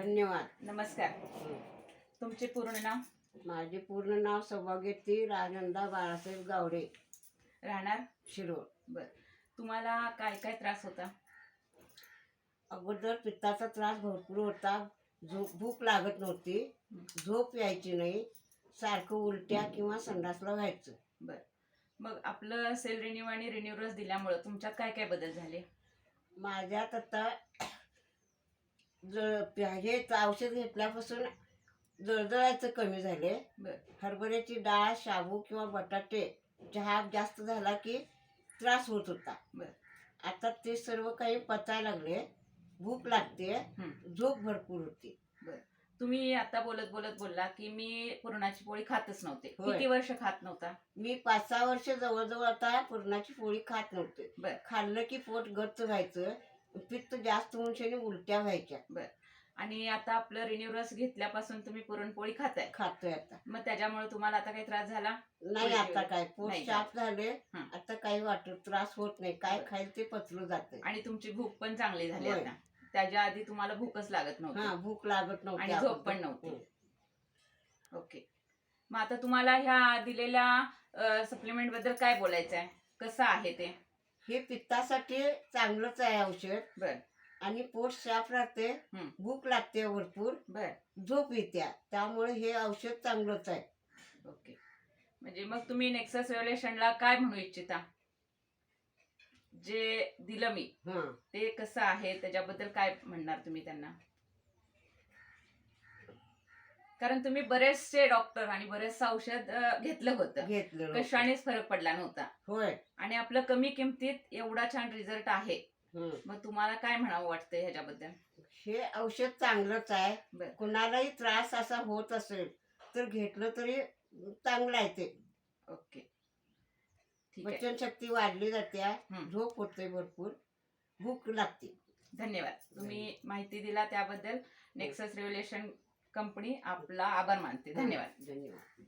धन्यवाद. नमस्कार. तुमचे पूर्ण नाव? माझे पूर्ण नाव सौभाग्यवती राजनंदा बाळासाहेब गावडे. राहणार? शिरोळ. बर. तुम्हाला काय काय त्रास होता? अगोदर पित्ताचा त्रास भरपूर होता. झोप भूक लागत नव्हती. झोप यायची नाही. सारखं उलट्या किंवा संडासला व्हायचं. बर. मग आपलं सेल रिन्यू आणि रिन्यू रस दिल्यामुळं तुमच्यात काय काय बदल झाले? माझ्यात आता जळ हे औषध घेतल्यापासून जळजळायचं कमी झाले हरभऱ्याची डाळ शाबू किंवा बटाटे चहा जास्त झाला की त्रास होत होता. आता ते सर्व काही पचायला लागले. भूक लागते. झोप भरपूर होती. बर. तुम्ही आता बोलत बोलत बोलला की मी पुरणाची पोळी खातच नव्हते. किती वर्ष खात नव्हता? मी पाच सहा वर्ष जवळजवळ आता पुरणाची पोळी खात नव्हते. खाल्लं की पोट गच्च व्हायचं. पित्त जास्त होऊन उलट्या व्हायच्या. बर. आणि आता आपलं रिन्यू रस घेतल्यापासून तुम्ही पुरणपोळी खाताय? खातोय आता. मग त्याच्यामुळे तुम्हाला आता काही त्रास झाला? नाही आता काय पोट नाही साफ झाले. हं. आता काही वाटत त्रास होत नाही. काय. खाईल ते पचलं जाते आणि तुमची भूक पण चांगली झाली होय. आता. त्याच्या आधी तुम्हाला भूकच लागत हा नव्हती भूक लागत नव्हती आणि झोप. पण नव्हती. हं. ओके. मग आता तुम्हाला ह्या दिलेल्या सप्लिमेंटबद्दल काय बोलायचं आहे कसं आहे ते? हे पित्तासाठी चांगलंच आहे औषध. बर. आणि पोट साफ राहते हं. भूक लागते भरपूर. बर. झोप येत्या त्यामुळे हे औषध चांगलंच आहे. ओके. म्हणजे मग तुम्ही नेक्सस रेव्होल्युशनला काय म्हणू इच्छिता? जे दिलं मी हा. ते कसं आहे? त्याच्याबद्दल काय म्हणणार तुम्ही त्यांना? कारण तुम्ही बरेचसे डॉक्टर आणि बरेचसं औषध घेतलं होतं. घेतलं. कशानेच फरक पडला नव्हता. होय. आणि आपलं कमी किमतीत एवढा छान रिझल्ट आहे. मग तुम्हाला काय म्हणावं वाटतंय ह्याच्याबद्दल? हे औषध चांगलंच आहे. कुणालाही त्रास असा होत असेल तर घेतलं तरी चांगलं आहे ते. ओके. पचन शक्ती वाढली जाते. झोप होते भरपूर. भूक लागते. धन्यवाद. तुम्ही माहिती दिला त्याबद्दल. नेक्सस रेव्होल्युशन कंपनी आपला आभार मानते. धन्यवाद. धन्यवाद.